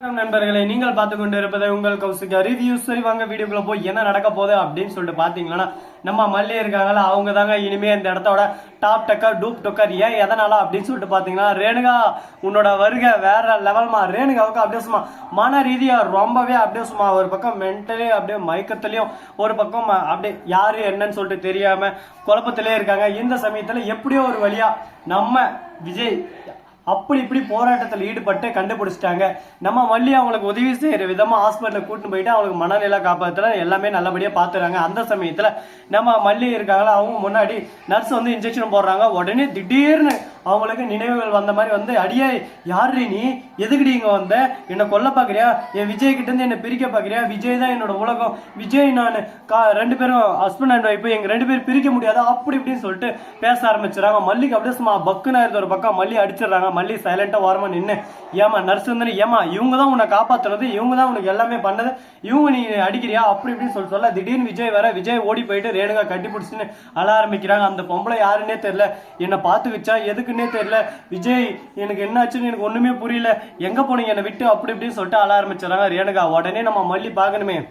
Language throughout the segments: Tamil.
நண்பர்களை நண்பர்களே நீங்கள் பார்த்து கொண்டு இருப்பதை உங்கள் கௌசிகா ரிவ்யூ சரி வாங்க வீடியோக்குள்ள போய் என்ன நடக்க போகுது அப்படின்னு சொல்லிட்டு பாத்தீங்கன்னா நம்ம மல்லி இருக்காங்களா அவங்க தாங்க இனிமே இந்த இடத்தோட டாப் டக்கர் டூப் டொக்கர் ஏன் எதனால அப்படின்னு சொல்லிட்டு பாத்தீங்கன்னா ரேணுகா உன்னோட வருகை வேற லெவல்மா ரேணுகாவுக்கு அப்படியே சும்மா மன ரீதியா ரொம்பவே அப்படியே சும்மா ஒரு பக்கம் மென்டலி அப்படியே மயக்கத்துலேயும் ஒரு பக்கம் அப்படியே யாரு என்னன்னு சொல்லிட்டு தெரியாம குழப்பத்திலே இருக்காங்க. இந்த சமயத்துல எப்படியோ ஒரு வழியா நம்ம விஜய் அப்படி இப்படி போராட்டத்தில் ஈடுபட்டு கண்டுபிடிச்சிட்டாங்க. நம்ம மல்லி அவங்களுக்கு உதவி செய்கிற விதமாக ஹாஸ்பிட்டலில் கூட்டின்னு போயிட்டு அவங்களுக்கு மனநிலை காப்பாத்துல எல்லாமே நல்லபடியாக பார்த்துறாங்க அந்த சமயத்தில் நம்ம மல்லி இருக்காங்களா அவங்க முன்னாடி நர்ஸ் வந்து இன்ஜெக்ஷன் போடுறாங்க. உடனே திடீர்னு அவங்களுக்கு நினைவுகள் வந்த மாதிரி வந்து அடியே யாரு நீ? எதுக்குடி இங்க வந்த? என்னை கொல்ல பாக்குறியா? என் விஜய் கிட்ட இருந்து என்ன பிரிக்க பாக்குறியா? விஜய் தான் என்னோட உலகம். விஜய் நான் கா- ரெண்டு பேரும் ஹஸ்பண்ட் அண்ட் ஒய்ஃபு எங்க ரெண்டு பேரும் பிரிக்க முடியாது. அப்படி இப்படின்னு சொல்லிட்டு பேச ஆரம்பிச்சிடறாங்க. மல்லிக்கு அப்படியே சும்மா பக்குன்னு இருந்த ஒரு பக்கம். மல்லி அடிச்சிடுறாங்க. மல்லி சைலண்டா வரமா நின்று ஏமா நர்ஸ் வந்து ஏமா இவங்க தான் உன்னை காப்பாத்துறது. இவங்க தான் உனக்கு எல்லாமே பண்ணது. இவங்க நீ அடிக்கிறியா? அப்படி இப்படின்னு சொல்லி சொல்ல திடீர்னு விஜய் வர விஜய் ஓடி போயிட்டு ரேணுகா கட்டி பிடிச்சின்னு அழ ஆரம்பிக்கிறாங்க. அந்த பொம்பளை யாருன்னே தெரியல. என்னை பார்த்து வச்சா எதுக்குன்னே தெரியல. விஜய் எனக்கு என்ன ஆச்சுன்னு எனக்கு ஒண்ணுமே புரியல. எங்க போனீங்க? என்னை விட்டு அப்படி இப்படின்னு சொல்லிட்டு அழ ஆரம்பிச்சிடறாங்க. ரேணுகா உடனே நம்ம மல்லி பார்க்கணுமே.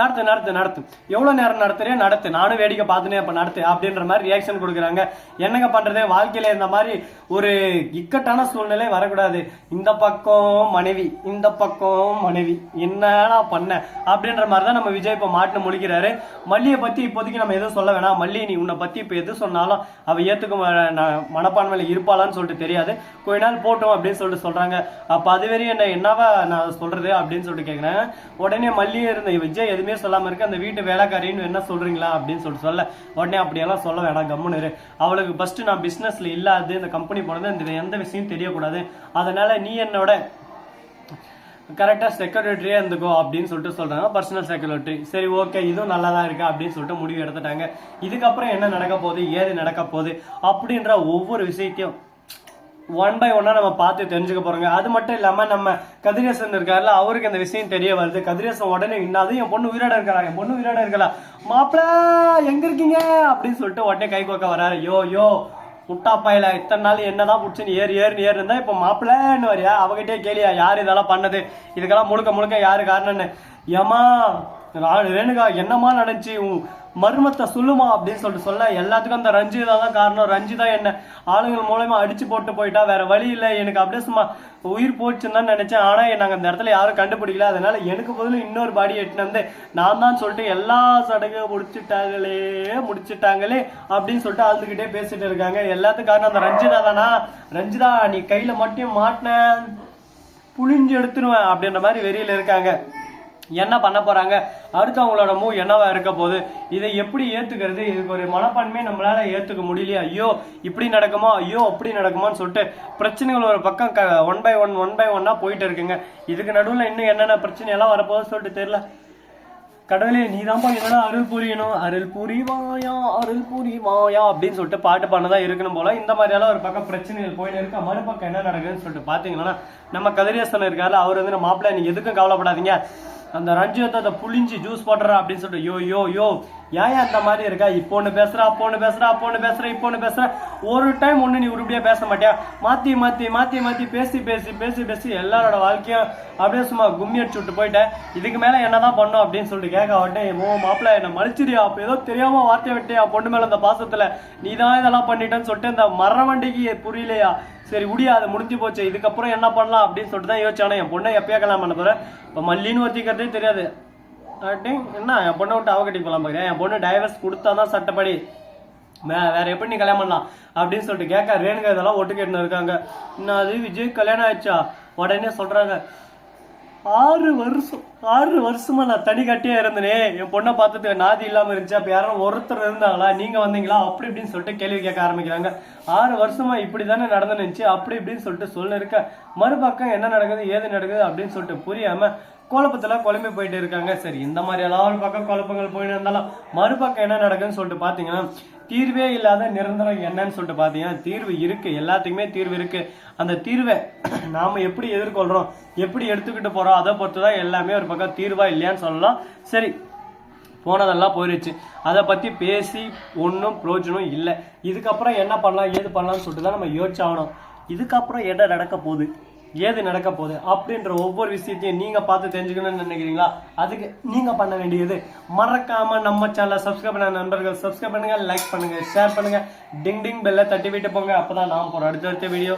நடத்து நடத்து நடத்து. எவ்வளோ நேரம் நடத்துறே? நடத்து. நானும் வேடிக்கை பார்த்துனே அப்போ நடத்து. அப்படின்ற மாதிரி ரியாக்ஷன் கொடுக்குறாங்க. என்னங்க பண்ணுறது வாழ்க்கையில் இந்த மாதிரி ஒரு இக்கட்டான சூழ்நிலை வரக்கூடாது. இந்த பக்கம் மனைவி இந்த பக்கம் மனைவி. என்னடா பண்ண? அப்படின்ற மாதிரி தான் நம்ம விஜய் இப்போ மாட்டினு முழிக்கிறாரு. மல்லியை பற்றி இப்போதைக்கு நம்ம எதுவும் சொல்ல வேணாம். மல்லி நீ உன்னை பற்றி இப்போ எது சொன்னாலும் அவள் ஏற்றுக்கும் மனப்பான்மையில் இருப்பாளான்னு சொல்லிட்டு தெரியாது. கொஞ்ச நாள் போட்டோம் அப்படின்னு சொல்லிட்டு சொல்கிறாங்க அப்போ அது வரையும் என்ன என்னவா நான் சொல்கிறது அப்படின்னு சொல்லிட்டு கேட்குறேன் உடனே மல்லியே இருந்த விஜய் எதுவுமே சொல்லாமல் இருக்கு அந்த வீட்டு வேலைக்காரின்னு என்ன சொல்கிறீங்களா அப்படின்னு சொல்லிட்டு சொல்ல. உடனே அப்படியெல்லாம் சொல்ல வேணாம் கம்முன்னு இரு. அவளுக்கு ஃபஸ்ட்டு நான் பிஸ்னஸில் இல்லாது இந்த கம்பெனி போனது இந்த எந்த விஷயம் தெரியக்கூடாது. அதனால் நீ என்னோட கரெக்டாக செக்ரட்டரியே இருந்துக்கோ அப்படின்னு சொல்லிட்டு சொல்கிறாங்க பர்சனல் செக்ரட்டரி சரி ஓகே இதுவும் நல்லா தான் இருக்குது அப்படின்னு சொல்லிட்டு முடிவு எடுத்துட்டாங்க. இதுக்கப்புறம் என்ன நடக்க போகுது ஏது நடக்க போகுது அப்படின்ற ஒவ்வொரு விஷயத்தையும் ஒன் பை ஒன்னா நம்ம பார்த்து தெரிஞ்சுக்க போறோங்க. அது மட்டும் இல்லாம நம்ம கதிரேசன் இருக்காருல்ல அவருக்கு அந்த விஷயம் தெரிய வருது. கதிரேசன் உடனே இன்னாது என் பொண்ணு உயிரோட இருக்கா? என் பொண்ணு உயிரோட இருக்கலாம் மாப்பிளா எங்க இருக்கீங்க? அப்படின்னு சொல்லிட்டு உடனே கை கோக்க வராரு. யோ யோ முட்டாப்பாயில இத்தனை நாள் என்னதான் பிடிச்சின்னு ஏறி ஏறி ஏறி இருந்தா இப்ப மாப்பிள்ளன்னு வரியா? அவகிட்டே கேளியா யார் இதெல்லாம் பண்ணது? இதுக்கெல்லாம் முழுக்க முழுக்க யாரு காரணம்னு? ஏமா ரேணுகா என்னமா நடந்துச்சு? உன் மர்மத்தை சொல்லுமா அப்படின்னு சொல்லிட்டு சொல்ல. எல்லாத்துக்கும் அந்த ரஞ்சிதா தான் காரணம். ரஞ்சிதா என்ன ஆளுங்கள் மூலயமா அடிச்சு போட்டு போயிட்டா வேற வழி இல்லை. எனக்கு அப்படியே சும்மா உயிர் போச்சுன்னு தான் நினைச்சேன். ஆனா நாங்க அந்த இடத்துல யாரும் கண்டுபிடிக்கல. அதனால எனக்கு பதிலும் இன்னொரு பாடி எட்டுன்னு வந்து நான் தான் சொல்லிட்டு எல்லா சடங்கும் முடிச்சுட்டாங்களே முடிச்சுட்டாங்களே அப்படின்னு சொல்லிட்டு அழுதுகிட்டே பேசிட்டு இருக்காங்க. எல்லாத்துக்கும் காரணம் அந்த ரஞ்சிதா தானா? ரஞ்சிதா நீ கையில மட்டும் மாட்டின புளிஞ்சு எடுத்துருவேன் அப்படின்ற மாதிரி வெறியில இருக்காங்க. என்ன பண்ண போறாங்க? அடுத்தவங்களோட மூவ் என்னவா இருக்க போகுது? இதை எப்படி ஏத்துக்கிறது? இதுக்கு ஒரு மனப்பான்மையை நம்மளால ஏத்துக்க முடியலையா. ஐயோ இப்படி நடக்குமா? ஐயோ அப்படி நடக்குமான்னு சொல்லிட்டு பிரச்சனைகள் ஒரு பக்கம் one by one one by ஒன்னா போயிட்டு இருக்குங்க. இதுக்கு நடுவில் இன்னும் என்னென்ன பிரச்சனை எல்லாம் வரப்போகுது சொல்லிட்டு தெரியல. கடவுளே நீ தான்ப்பா என்னடா அருள் புரியணும்? அருள் புரிவாயா? அருள் புரிவாயா? அப்படின்னு சொல்லிட்டு பாட்டு பாடதான் தான் இருக்கணும் போல. இந்த மாதிரியெல்லாம் ஒரு பக்கம் பிரச்சனைகள் போயிட்டு இருக்கு. மறுபக்கம் என்ன நடக்குதுன்னு சொல்லிட்டு பாத்தீங்கன்னா நம்ம கதிரேசன் இருக்காரு அவர் வந்து மாப்பிள்ளை நீங்க எதுக்கும் கவலைப்படாதீங்க. அந்த ரஞ்சிதத்தை அதை புளிஞ்சு ஜூஸ் போடுறா அப்படின்னு சொல்லிட்டு யோ யோ யோ ஏன் அந்த மாதிரி இருக்கா? இப்போ ஒன்று பேசுறா அப்போ ஒன்று பேசுறா அப்போ ஒன்று பேசுற இப்போ ஒன்று பேசுற. ஒரு டைம் ஒன்று நீ உருப்படியாக பேச மாட்டியா? மாற்றி மாற்றி மாற்றி மாற்றி பேசி பேசி பேசி பேசி எல்லாரோட வாழ்க்கையும் அப்படியே சும்மா கும்மி அடிச்சு விட்டு போயிட்டேன். இதுக்கு மேலே என்ன தான் பண்ணும் அப்படின்னு சொல்லிட்டு கேட்க உடனே ஓ மாப்பிள்ள என்ன மலிச்சிரியா அப்போ ஏதோ தெரியாம வார்த்தை விட்டியா? பொண்ணு மேலே அந்த பாசத்தில்? நீ தான் இதெல்லாம் பண்ணிட்டேன்னு சொல்லிட்டு இந்த மர வண்டிக்கு புரியலையா? சரி உடியா அது முடிஞ்சு போச்சு. இதுக்கப்புறம் என்ன பண்ணலாம்? அப்படின்னு சொல்லிட்டு தான் யோசிச்சானே. என் பொண்ணை எப்பயா கல்யாணம் பண்ண போகிறேன் இப்போ மல்லின்னு ஒத்திக்கிறதே தெரியாது. என்ன என் பொண்ணை விட்டு அவகட்டிக்கு போகலாம் பார்க்குறேன் என் பொண்ணு டைவர்ஸ் கொடுத்தா தான் சட்டப்படி. வே- வேற எப்படி நீ கல்யாணம் பண்ணலாம்? அப்படின்னு சொல்லிட்டு கேட்க ரேணுகா இதெல்லாம் ஒட்டு கேட்டுன்னு இருக்காங்க. இன்னும் அது விஜய் கல்யாணம் ஆயிடுச்சா? உடனே சொல்கிறாங்க ஆறு வருஷம். ஆறு வருஷமா நான் தனி கட்டியா இருந்தனே. என் பொண்ணை பார்த்துட்டு நாதி இல்லாம இருந்துச்சு. அப்ப யாரும் ஒருத்தர் இருந்தாங்களா? நீங்க வந்தீங்களா? அப்படி இப்படின்னு சொல்லிட்டு கேள்வி கேட்க ஆரம்பிக்கிறாங்க. ஆறு வருஷமா இப்படி தானே நடந்துச்சு அப்படி இப்படின்னு சொல்லிட்டு சொல்ல இருக்க. மறுபக்கம் என்ன நடக்குது? ஏது நடக்குது? அப்படின்னு சொல்லிட்டு புரியாம குழப்பத்தில் குழம்பி போயிட்டு இருக்காங்க. சரி இந்த மாதிரி எல்லாம் ஒரு பக்கம் குழப்பங்கள் போயிட்டு இருந்தாலும் மறுபக்கம் என்ன நடக்குதுன்னு சொல்லிட்டு பார்த்தீங்கன்னா தீர்வே இல்லாத நிரந்தரம் என்னன்னு சொல்லிட்டு பார்த்தீங்கன்னா தீர்வு இருக்கு. எல்லாத்துக்குமே தீர்வு இருக்கு. அந்த தீர்வை நாம எப்படி எதிர்கொள்றோம்? எப்படி எடுத்துக்கிட்டு போறோம்? அதை பொறுத்து தான் எல்லாமே ஒரு பக்கம் தீர்வா இல்லையான்னு சொல்லலாம். சரி போனதெல்லாம் போயிடுச்சு அதை பற்றி பேசி ஒன்றும் பிரயோஜனம் இல்லை. இதுக்கப்புறம் என்ன பண்ணலாம் ஏது பண்ணலாம்னு சொல்லிட்டு தான் நம்ம யோசிச்சாகணும். இதுக்கப்புறம் என்ன நடக்க போகுது ஏது நடக்க போகுது அப்படின்ற ஒவ்வொரு விஷயத்தையும் நீங்கள் பார்த்து தெரிஞ்சுக்கணும்னு நினைக்கிறீங்களா? அதுக்கு நீங்கள் பண்ண வேண்டியது மறக்காமல் நம்ம சேனலை சப்ஸ்கிரைப் பண்ண நண்பர்கள் சப்ஸ்கிரைப் பண்ணுங்கள் லைக் பண்ணுங்கள் ஷேர் பண்ணுங்கள் டிங் டிங் பெல்ல தட்டி விட்டு போங்க. அப்போ தான் நான் அடுத்த அடுத்த வீடியோ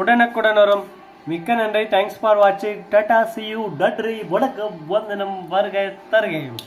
உடனுக்குடன் வரும் மிக்க நன்றி. தேங்க்ஸ் ஃபார் வாட்சிங் டாடா சி யூ நன்றி வணக்கம். வந்தனம் வருகை தருகையும்.